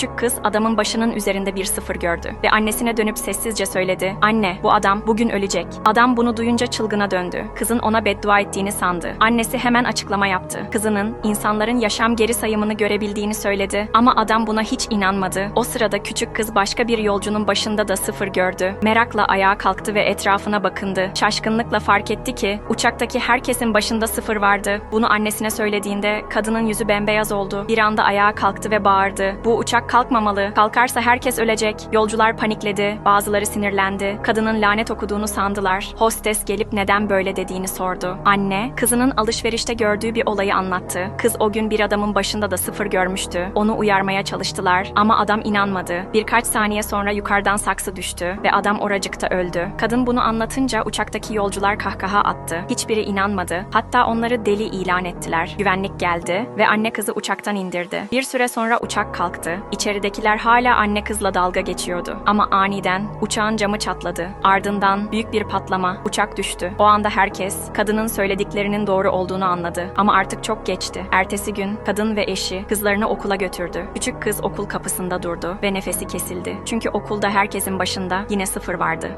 Küçük kız adamın başının üzerinde bir sıfır gördü ve annesine dönüp sessizce söyledi. Anne, bu adam bugün ölecek. Adam bunu duyunca çılgına döndü. Kızın ona beddua ettiğini sandı. Annesi hemen açıklama yaptı. Kızının insanların yaşam geri sayımını görebildiğini söyledi ama adam buna hiç inanmadı. O sırada küçük kız başka bir yolcunun başında da sıfır gördü. Merakla ayağa kalktı ve etrafına bakındı. Şaşkınlıkla fark etti ki uçaktaki herkesin başında sıfır vardı. Bunu annesine söylediğinde kadının yüzü bembeyaz oldu. Bir anda ayağa kalktı ve bağırdı. Bu uçak kalkmamalı. Kalkarsa herkes ölecek. Yolcular panikledi. Bazıları sinirlendi. Kadının lanet okuduğunu sandılar. Hostes gelip neden böyle dediğini sordu. Anne, kızının alışverişte gördüğü bir olayı anlattı. Kız o gün bir adamın başında da sıfır görmüştü. Onu uyarmaya çalıştılar ama adam inanmadı. Birkaç saniye sonra yukarıdan saksı düştü ve adam oracıkta öldü. Kadın bunu anlatınca uçaktaki yolcular kahkaha attı. Hiçbiri inanmadı. Hatta onları deli ilan ettiler. Güvenlik geldi ve anne kızı uçaktan indirdi. Bir süre sonra uçak kalktı. İçeridekiler hala anne kızla dalga geçiyordu. Ama aniden uçağın camı çatladı. Ardından büyük bir patlama. Uçak düştü. O anda herkes kadının söylediklerinin doğru olduğunu anladı. Ama artık çok geçti. Ertesi gün kadın ve eşi kızlarını okula götürdü. Küçük kız okul kapısında durdu ve nefesi kesildi. Çünkü okulda herkesin başında yine sıfır vardı.